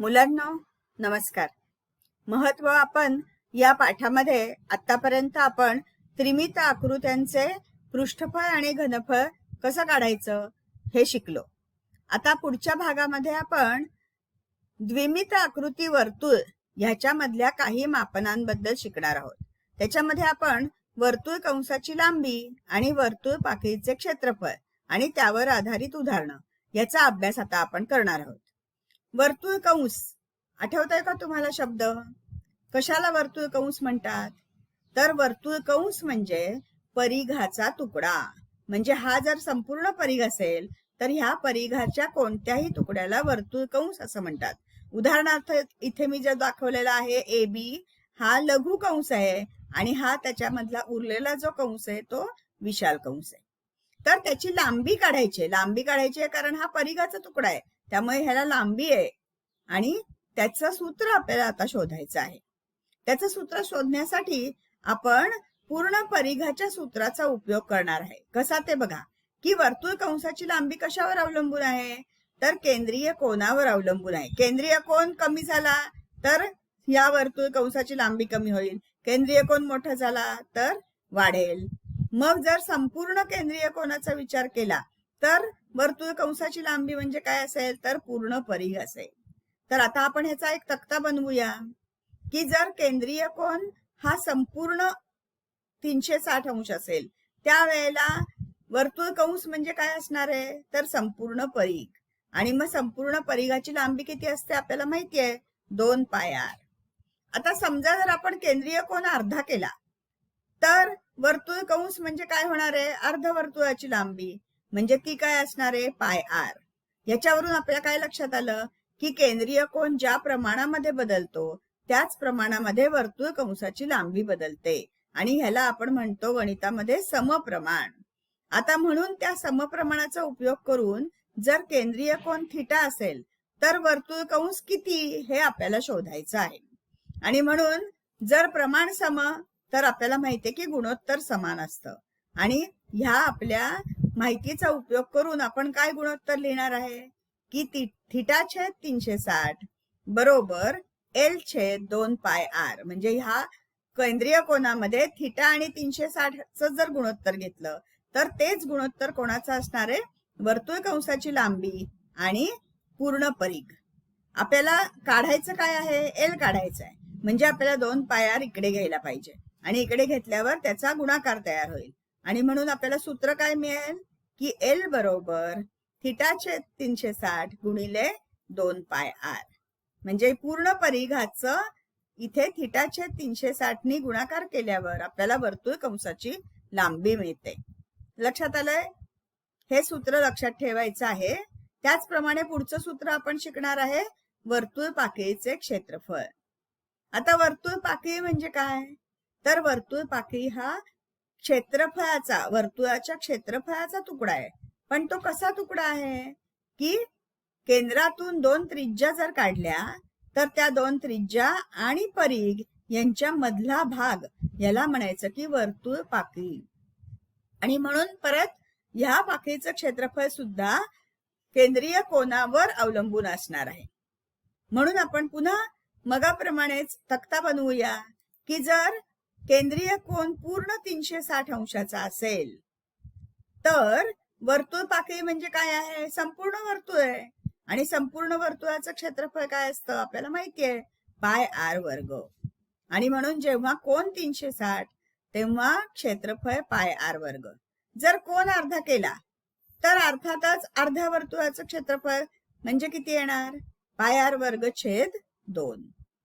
मुलांना नमस्कार. महत्त्व आपण या पाठामध्ये आतापर्यंत आपण त्रिमित आकृत्यांचे पृष्ठफळ आणि घनफळ कसं काढायचं हे शिकलो. आता पुढच्या भागामध्ये आपण द्विमित आकृती वर्तुळ ह्याच्यामधल्या काही मापनांबद्दल शिकणार आहोत. त्याच्यामध्ये आपण वर्तुळ कंसाची लांबी आणि वर्तुळ पाकळीचे क्षेत्रफळ आणि त्यावर आधारित उदाहरणं याचा अभ्यास आता आपण करणार आहोत. वर्तुळ कंस. आठवतंय का तुम्हाला शब्द? कशाला वर्तुळ कंस म्हणतात? तर वर्तुळ कंस म्हणजे परिघाचा तुकडा. म्हणजे हा जर संपूर्ण परिघ असेल तर ह्या परिघाच्या कोणत्याही तुकड्याला वर्तुळ कंस असं म्हणतात. उदाहरणार्थ इथे मी जर दाखवलेला आहे ए बी हा लघु कंस आहे आणि हा त्याच्यामधला उरलेला जो कंस आहे तो विशाल कंस आहे. तर त्याची लांबी काढायची आहे. लांबी काढायची आहे कारण हा परिघाचा तुकडा आहे. त्यामुळे ह्याला लांबी आहे. आणि त्याचं सूत्र आपल्याला आता शोधायचं आहे. त्याचं सूत्र शोधण्यासाठी आपण पूर्ण परिघाच्या सूत्राचा उपयोग करणार आहे. कसा ते बघा. की वर्तुळ कंसाची लांबी कशावर अवलंबून आहे? तर केंद्रीय कोणावर अवलंबून आहे. केंद्रीय कोण कमी झाला तर या वर्तुळ कंसाची लांबी कमी होईल. केंद्रीय कोण मोठा झाला तर वाढेल. मग जर संपूर्ण केंद्रीय कोणाचा विचार केला तर वर्तुळ कंसाची लांबी म्हणजे काय असेल तर पूर्ण परिघ असेल. तर आता आपण ह्याचा एक तक्ता बनवूया की जर केंद्रीय कोण हा संपूर्ण तीनशे साठ अंश असेल त्यावेळेला वर्तुळ कंस म्हणजे काय असणार आहे? तर संपूर्ण परिघ. आणि मग संपूर्ण परिघाची लांबी किती असते आपल्याला माहिती आहे? दोन पाय आर. आता समजा जर आपण केंद्रीय कोण अर्धा केला तर वर्तुळ कंस म्हणजे काय होणार आहे? अर्ध वर्तुळाची लांबी. म्हणजे ती काय असणार आहे? पाय आर. याच्यावरून आपल्या काय लक्षात आलं? की केंद्रीय कोण ज्या प्रमाणामध्ये बदलतो त्याच प्रमाणामध्ये वर्तुळ कंसाची लांबी बदलते. आणि ह्याला आपण म्हणतो गणितामध्ये समप्रमाण. आता म्हणून त्या समप्रमाणाचा उपयोग करून जर केंद्रीय कोण थिटा असेल तर वर्तुळ कंस किती हे आपल्याला शोधायचं आहे. आणि म्हणून जर प्रमाण सम तर आपल्याला माहितीये की गुणोत्तर समान असतं. आणि ह्या आपल्या माहितीचा उपयोग करून आपण काय गुणोत्तर लिहिणार आहे? की ती थिटा छेद तीनशे साठ बरोबर एल छेद दोन पाय आर. म्हणजे ह्या केंद्रीय कोणामध्ये थिटा आणि तीनशे साठचं जर गुणोत्तर घेतलं तर तेच गुणोत्तर कोणाचं असणार आहे? वर्तुळ कंसाची लांबी आणि पूर्ण परीघ. आपल्याला काढायचं काय आहे? एल काढायचं आहे. म्हणजे आपल्याला दोन पायार इकडे घ्यायला पाहिजे. आणि इकडे घेतल्यावर त्याचा गुणाकार तयार होईल. आणि म्हणून आपल्याला सूत्र काय मिळेल? की एल बरोबर थिटाचे तीनशे साठ गुणिले दोन पाय आर म्हणजे पूर्ण परिघाचं इथे थिटाचे तीनशे साठनी गुणाकार केल्यावर आपल्याला वर्तुळ कंसाची लांबी मिळते. लक्षात आलंय? हे सूत्र लक्षात ठेवायचं आहे. त्याचप्रमाणे पुढचं सूत्र आपण शिकणार आहे वर्तुळ पाकळीचे क्षेत्रफळ. आता वर्तुळ पाकळी म्हणजे काय? तर वर्तुळ पाकळी हा क्षेत्रफळाचा वर्तुळाच्या क्षेत्रफळाचा तुकडा आहे. पण तो कसा तुकडा आहे? की केंद्रातून दोन त्रिज्या जर काढल्या तर त्या दोन त्रिज्या आणि परीघ यांच्या मधला भाग याला म्हणायचं की वर्तुळ पाकळी आणि म्हणून परत ह्या पाकळीचं क्षेत्रफळ सुद्धा केंद्रीय कोणावर अवलंबून असणार आहे. म्हणून आपण पुन्हा मगाप्रमाणेच तक्ता बनवूया की जर केंद्रीय कोण पूर्ण तीनशे साठ अंशाचा असेल. तर वर्तुळ पाकळी म्हणजे काय आहे? संपूर्ण वर्तुळ आहे. आणि संपूर्ण वर्तुळाचं क्षेत्रफळ काय असतं? आपल्याला माहिती आहे. पाय आर वर्ग. आणि म्हणून जेव्हा कोण तीनशे साठ तेव्हा क्षेत्रफळ पाय आर वर्ग. जर कोण अर्धा केला तर अर्थातच अर्ध्या वर्तुळाचं क्षेत्रफळ म्हणजे किती येणार? पाय आर वर्ग छेद दोन.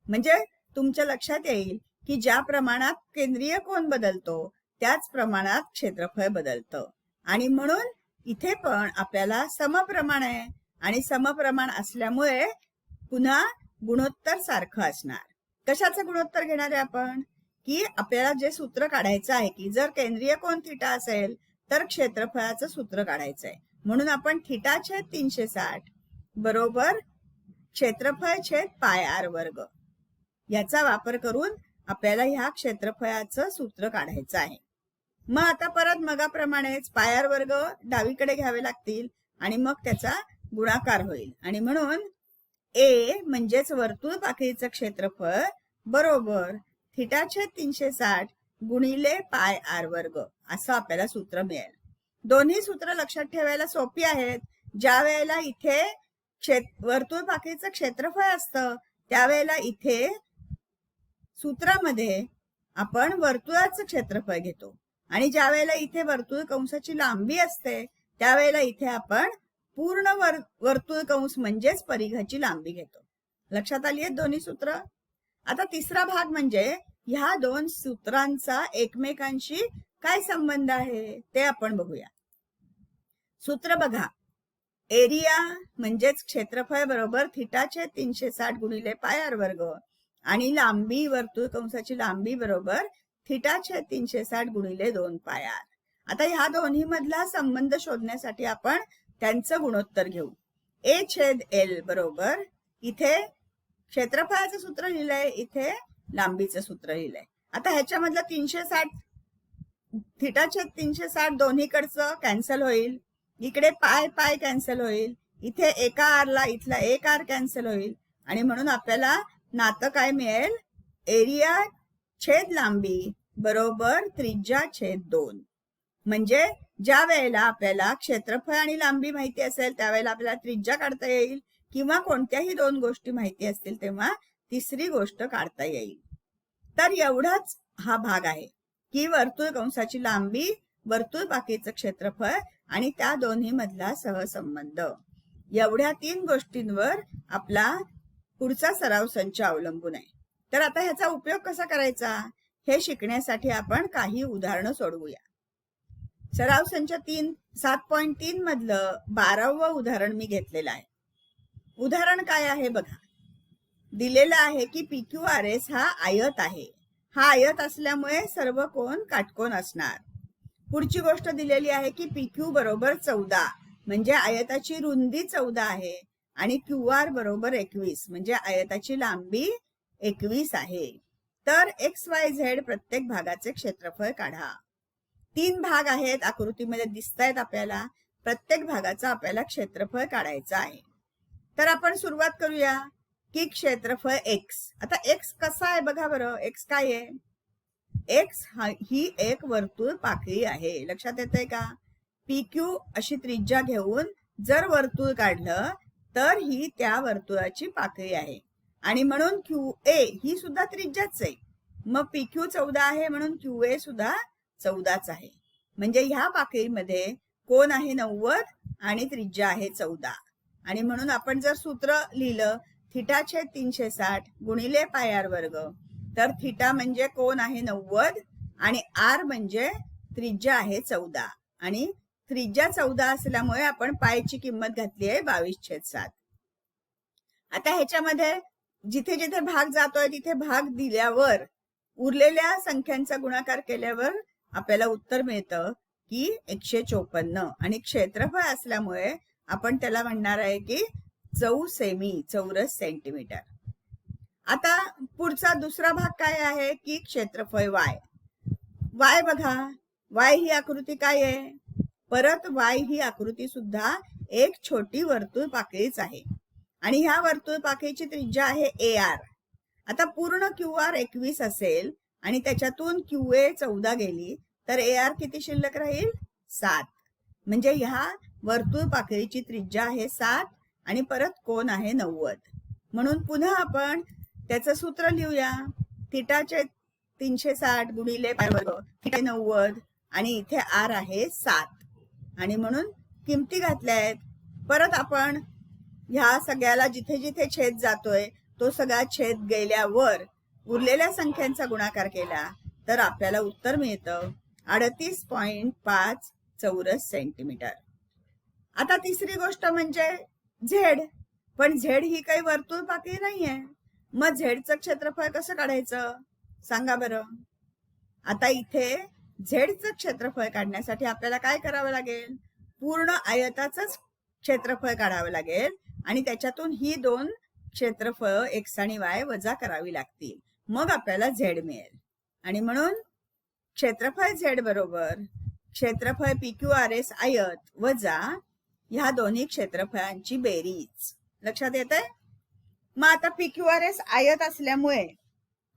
म्हणजे तुमच्या लक्षात येईल की ज्या प्रमाणात केंद्रीय कोण बदलतो त्याच प्रमाणात क्षेत्रफळ बदलतं. आणि म्हणून इथे पण आपल्याला समप्रमाण आहे. आणि समप्रमाण असल्यामुळे पुन्हा गुणोत्तर सारखं असणार. कशाचं गुणोत्तर घेणार आहे आपण? की आपल्याला जे सूत्र काढायचं आहे की जर केंद्रीय कोण थिटा असेल तर क्षेत्रफळाचं सूत्र काढायचं आहे. म्हणून आपण थिटा छेद तीनशे साठ बरोबर क्षेत्रफळ छेद पाय आर वर्ग. याचा वापर करून आपल्याला ह्या क्षेत्रफळाचं सूत्र काढायचं आहे. मग आता परत मगाप्रमाणेच पायार वर्ग डावीकडे घ्यावे लागतील आणि मग त्याचा गुणाकार होईल. आणि म्हणून ए म्हणजेच वर्तुळ पाकळीचं क्षेत्रफळ बरोबर थिटाचे तीनशे साठ गुणिले पाय आर वर्ग असं आपल्याला सूत्र मिळेल. दोन्ही सूत्र लक्षात ठेवायला सोपी आहेत. ज्या वेळेला इथे क्षेत वर्तुळ पाकळीचं क्षेत्रफळ असतं त्यावेळेला इथे सूत्रामध्ये आपण वर्तुळाचं क्षेत्रफळ घेतो. आणि ज्या वेळेला इथे वर्तुळ कंसाची लांबी असते त्यावेळेला इथे आपण पूर्ण वर वर्तुळ कंस म्हणजेच परिघाची लांबी घेतो. लक्षात आली आहेत दोन्ही सूत्र? आता तिसरा भाग म्हणजे ह्या दोन सूत्रांचा एकमेकांशी काय संबंध आहे ते आपण बघूया. सूत्र बघा. एरिया म्हणजेच क्षेत्रफळ बरोबर थिटाचे तीनशे साठ गुणिले पाय आर वर्ग. आणि लांबी वर्तुळ कंसाची लांबी बरोबर थिटाचे तीनशे साठ गुणिले दोन पाय आर आता ह्या दोन्ही मधला संबंध शोधण्यासाठी आपण त्यांचं गुणोत्तर घेऊ. ए छेद एल बरोबर इथे क्षेत्रफळाचं सूत्र लिहिलंय इथे लांबीचं सूत्र लिहिलंय. आता ह्याच्यामधलं तीनशे साठ थिटा छेद तीनशे साठ दोन्हीकडचं कॅन्सल होईल. इकडे पाय पाय कॅन्सल होईल. इथे एका आरला इथला एक आर कॅन्सल होईल. आणि म्हणून आपल्याला नातं काय मिळेल? एरिया छेद लांबी बरोबर त्रिज्या छेद दोन. म्हणजे ज्या वेळेला आपल्याला क्षेत्रफळ आणि लांबी माहिती असेल त्यावेळेला आपल्याला त्रिज्या काढता येईल किंवा कोणत्याही दोन गोष्टी माहिती असतील तेव्हा तिसरी गोष्ट काढता येईल. तर एवढाच हा भाग आहे की वर्तुळ कंसाची लांबी वर्तुळ बाकीचं क्षेत्रफळ आणि त्या दोन्ही मधला सहसंबंध. एवढ्या तीन गोष्टींवर आपला पुढचा सराव संच अवलंबून आहे. तर आता ह्याचा उपयोग कसा करायचा? हे शिकण्यासाठी आपण काही उदाहरणं सोडवूया. सराव संच तीन सात पॉईंट तीन मधलं बारावं उदाहरण मी घेतलेलं आहे. उदाहरण काय आहे बघा. दिलेलं आहे की पी क्यू आर एस हा आयत आहे. हा आयत असल्यामुळे सर्व कोण काटकोन असणार. पुढची गोष्ट दिलेली आहे की पी क्यू बरोबर चौदा म्हणजे आयताची रुंदी चौदा आहे. आणि क्यू आर बरोबर एकवीस म्हणजे आयताची लांबी एकवीस आहे. तर एक्स वाय झेड प्रत्येक भागाचे क्षेत्रफळ काढा. तीन भाग आहेत आकृतीमध्ये दिसत आहेत आपल्याला. प्रत्येक भागाचा आपल्याला क्षेत्रफळ काढायचं आहे. तर आपण सुरुवात करूया की क्षेत्रफळ एक्स. आता एक्स कसा आहे बघा बरं एक्स काय आहे? एक्स ही एक वर्तुळ पाकळी आहे. लक्षात येतंय का? पी क्यू अशी त्रिज्या घेऊन जर वर्तुळ काढलं तर ही त्या वर्तुळाची पाकळी आहे. आणि म्हणून क्यू ए ही सुद्धा त्रिज्याच आहे. मग पी क्यू चौदा आहे म्हणून क्यू ए सुद्धा चौदाच आहे. म्हणजे ह्या पाकळीमध्ये कोण आहे नव्वद आणि त्रिज्या आहे चौदा. आणि म्हणून आपण जर सूत्र लिहिलं थिटा छेद तीनशे साठ गुणिले पायार वर्ग तर थिटा म्हणजे कोण आहे नव्वद आणि आर म्हणजे त्रिज्या आहे चौदा. आणि त्रिज्या चौदा असल्यामुळे आपण पायची किंमत घातली आहे बावीस छेद सात. आता ह्याच्यामध्ये जिथे जिथे भाग जातोय तिथे भाग दिल्यावर उरलेल्या संख्यांचा गुणाकार केल्यावर आपल्याला उत्तर मिळतं की एकशे चोपन्न. आणि क्षेत्रफळ असल्यामुळे आपण त्याला म्हणणार आहे की चौ सेमी चौरस सेंटीमीटर. आता पुढचा दुसरा भाग काय आहे की क्षेत्रफळ वाय? वाय बघा. वाय ही आकृती काय आहे? परत वाय ही आकृती सुद्धा एक छोटी वर्तुळ पाकळीच आहे. आणि ह्या वर्तुळ पाकळीची त्रिज्या आहे ए आर आता पूर्ण क्यू आर एकवीस असेल आणि त्याच्यातून क्यू ए चौदा गेली तर ए आर किती शिल्लक राहील? सात. म्हणजे ह्या वर्तुळ पाकळीची त्रिज्या आहे सात आणि परत कोण आहे नव्वद. म्हणून पुन्हा आपण त्याचं सूत्र लिहूया. थिटाचे तीनशे साठ गुणिले नव्वद आणि इथे आर आहे सात. आणि म्हणून किमती घातल्या आहेत. परत आपण ह्या सगळ्याला जिथे जिथे छेद जातोय तो सगळा छेद गेल्यावर उरलेल्या संख्यांचा गुणाकार केला तर आपल्याला उत्तर मिळतं अडतीस पॉइंट पाच चौरस सेंटीमीटर. आता तिसरी गोष्ट म्हणजे झेड. पण झेड ही काही वर्तुळ पाकळी नाहीये. मग झेडचं क्षेत्रफळ कसं काढायचं? सांगा बरं. आता इथे झेडचं क्षेत्रफळ काढण्यासाठी आपल्याला काय करावं लागेल? पूर्ण आयताचंच क्षेत्रफळ काढावं लागेल आणि त्याच्यातून ही दोन क्षेत्रफळ एक्स आणि वाय वजा करावी लागतील. मग आपल्याला झेड मिळेल. आणि म्हणून क्षेत्रफळ झेड बरोबर क्षेत्रफळ पी क्यू आर एस आयत वजा ह्या दोन्ही क्षेत्रफळांची बेरीज. लक्षात येत आहे आता पी क्यू आर एस आयत असल्यामुळे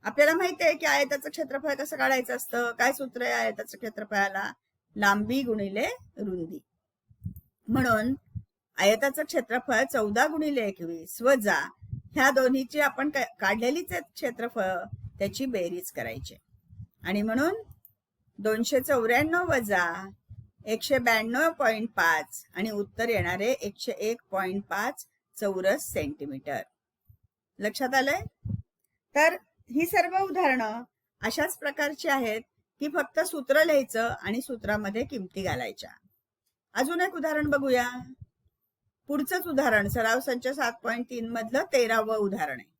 आपल्याला माहिती आहे की आयताचं क्षेत्रफळ कसं काढायचं असतं? काय सूत्र आहे आयताचं क्षेत्रफळाला? लांबी गुणिले रुंदी. म्हणून आयताचं क्षेत्रफळ चौदा गुणिले एकवीस वजा ह्या दोन्हीची आपण काढलेलीच क्षेत्रफळ त्याची बेरीज करायची. आणि म्हणून दोनशे चौऱ्याण्णव वजा एकशे ब्याण्णव पॉईंट पाच आणि उत्तर येणारे एकशे एक पॉईंट पाच चौरस सेंटीमीटर. लक्षात आलंय? तर ही सर्व उदाहरणं अशाच प्रकारची आहेत की फक्त सूत्र लिहायचं आणि सूत्रामध्ये किमती घालायच्या. अजून एक उदाहरण बघूया. पुढचंच उदाहरण सराव संच सात पॉईंट तीन मधलं तेरावं उदाहरण आहे.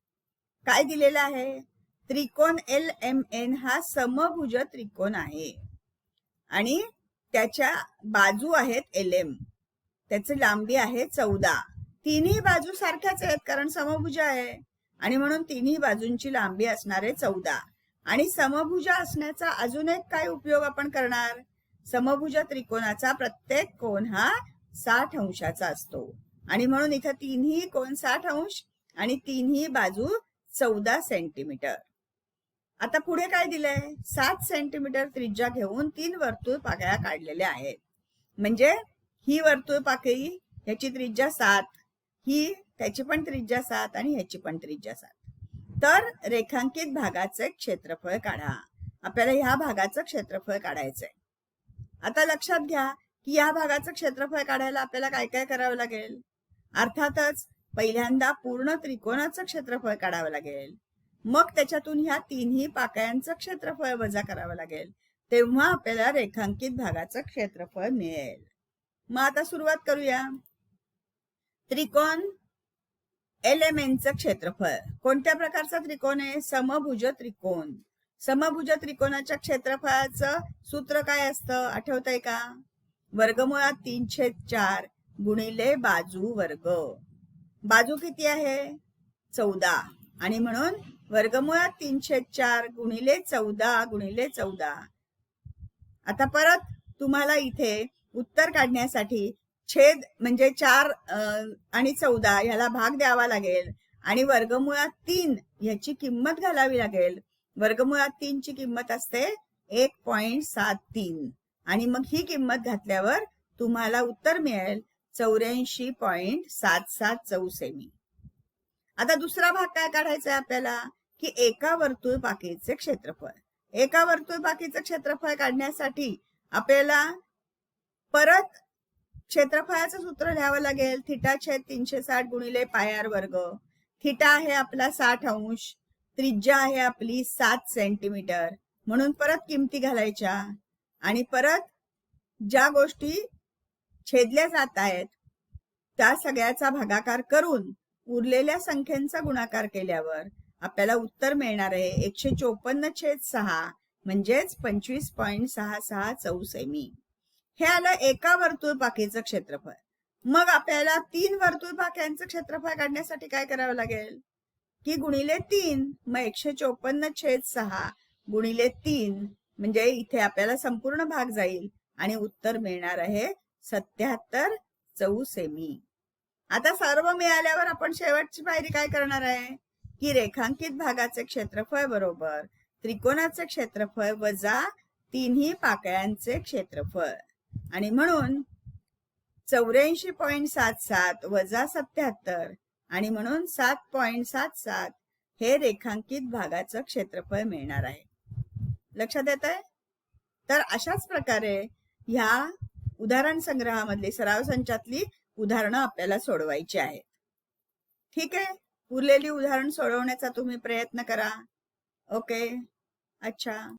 काय दिलेलं आहे? त्रिकोण एल एम एन हा समभुज त्रिकोण आहे. आणि त्याच्या बाजू आहेत एल एम. त्याची लांबी आहे चौदा. तिन्ही बाजू सारख्याच आहेत कारण समभुज आहे. आणि म्हणून तिन्ही बाजूंची लांबी असणारे चौदा. आणि समभुज असण्याचा अजून एक काय उपयोग आपण करणार? समभुज त्रिकोणाचा प्रत्येक कोण हा साठ अंशाचा असतो. आणि म्हणून इथं तिन्ही कोण साठ अंश आणि तिन्ही बाजू चौदा सेंटीमीटर. आता पुढे काय दिलंय? सात सेंटीमीटर त्रिज्या घेऊन तीन वर्तुळ पाकळ्या काढलेल्या आहेत. म्हणजे ही वर्तुळ पाकळी ह्याची त्रिज्या सात ही त्याची पण त्रिज्या सात आणि ह्याची पण त्रिज्या सात. तर रेखांकित भागाचे क्षेत्रफळ काढा. आपल्याला ह्या भागाचं क्षेत्रफळ काढायचंय. आता लक्षात घ्या की या भागाचं क्षेत्रफळ काढायला आपल्याला काय काय करावं लागेल? अर्थातच पहिल्यांदा पूर्ण त्रिकोणाचं क्षेत्रफळ काढावं लागेल. मग त्याच्यातून ह्या तिन्ही पाकळ्यांचं क्षेत्रफळ वजा करावं लागेल. तेव्हा आपल्याला रेखांकित भागाचं क्षेत्रफळ मिळेल. मग आता सुरुवात करूया. त्रिकोण एल एम एनचं क्षेत्रफळ. कोणत्या प्रकारचा त्रिकोण आहे? समभुज त्रिकोण. समभुज त्रिकोणाच्या क्षेत्रफळाचं सूत्र काय असतं? आठवतंय का? वर्गमुळात तीन छेद चार गुणिले बाजू वर्ग. बाजू किती आहे? चौदा. आणि म्हणून वर्गमुळात तीन छेद चार गुणिले चौदा गुणिले चौदा. आता परत तुम्हाला इथे उत्तर काढण्यासाठी छेद म्हणजे चार आणि चौदा ह्याला भाग द्यावा लागेल. आणि वर्गमुळात तीन ह्याची किंमत घालावी लागेल. वर्गमुळात तीन ची किंमत असते एक पॉइंट सात तीन. आणि मग ही किंमत घातल्यावर तुम्हाला उत्तर मिळेल चौऱ्याऐंशी पॉइंट सात सात चौ सेमी आता दुसरा भाग काय काढायचा आहे आपल्याला? की एका वर्तुळ पाकीचे क्षेत्रफळ. एका वर्तुळ पाकीचं क्षेत्रफळ काढण्यासाठी आपल्याला परत क्षेत्रफळाचं सूत्र लिहावं लागेल. थिटा छेद तीनशे साठ गुणिले पायार वर्ग. थिटा आहे आपला साठ अंश. त्रिज्या आहे आपली सात सेंटीमीटर म्हणून परत किमती घालायच्या. आणि परत ज्या गोष्टी छेदल्या जात आहेत त्या सगळ्याचा भागाकार करून उरलेल्या संख्यांचा गुणाकार केल्यावर आपल्याला उत्तर मिळणार आहे. एकशे चोपन्न छेद सहा म्हणजेच पंचवीस पॉइंट सहा सहा चौसेमी हे आलं एका वर्तुळ पाकीचं क्षेत्रफळ. मग आपल्याला तीन वर्तुळ पाक्यांचं क्षेत्रफळ काढण्यासाठी काय करावं लागेल? की गुणिले तीन मग एकशे चोपन्न छेद सहा गुणिले तीन म्हणजे इथे आपल्याला संपूर्ण भाग जाईल आणि उत्तर मिळणार आहे सत्याहत्तर चौ सेमी आता सर्व मिळाल्यावर आपण शेवटची पायरी काय करणार आहे? की रेखांकित भागाचे क्षेत्रफळ बरोबर त्रिकोणाचे क्षेत्रफळ वजा तिन्ही पाकळ्यांचे क्षेत्रफळ. आणि म्हणून चौऱ्याऐंशी पॉईंट सात सात वजा सत्याहत्तर आणि म्हणून सात पॉईंट सात सात हे रेखांकित भागाचं क्षेत्रफळ मिळणार आहे. लक्षात येत आहे तर अशाच प्रकारे ह्या उदाहरण संग्रहामधली सराव संचातली उदाहरणं आपल्याला सोडवायची आहेत. ठीक आहे? उरलेली उदाहरण सोडवण्याचा तुम्ही प्रयत्न करा. ओके? अच्छा.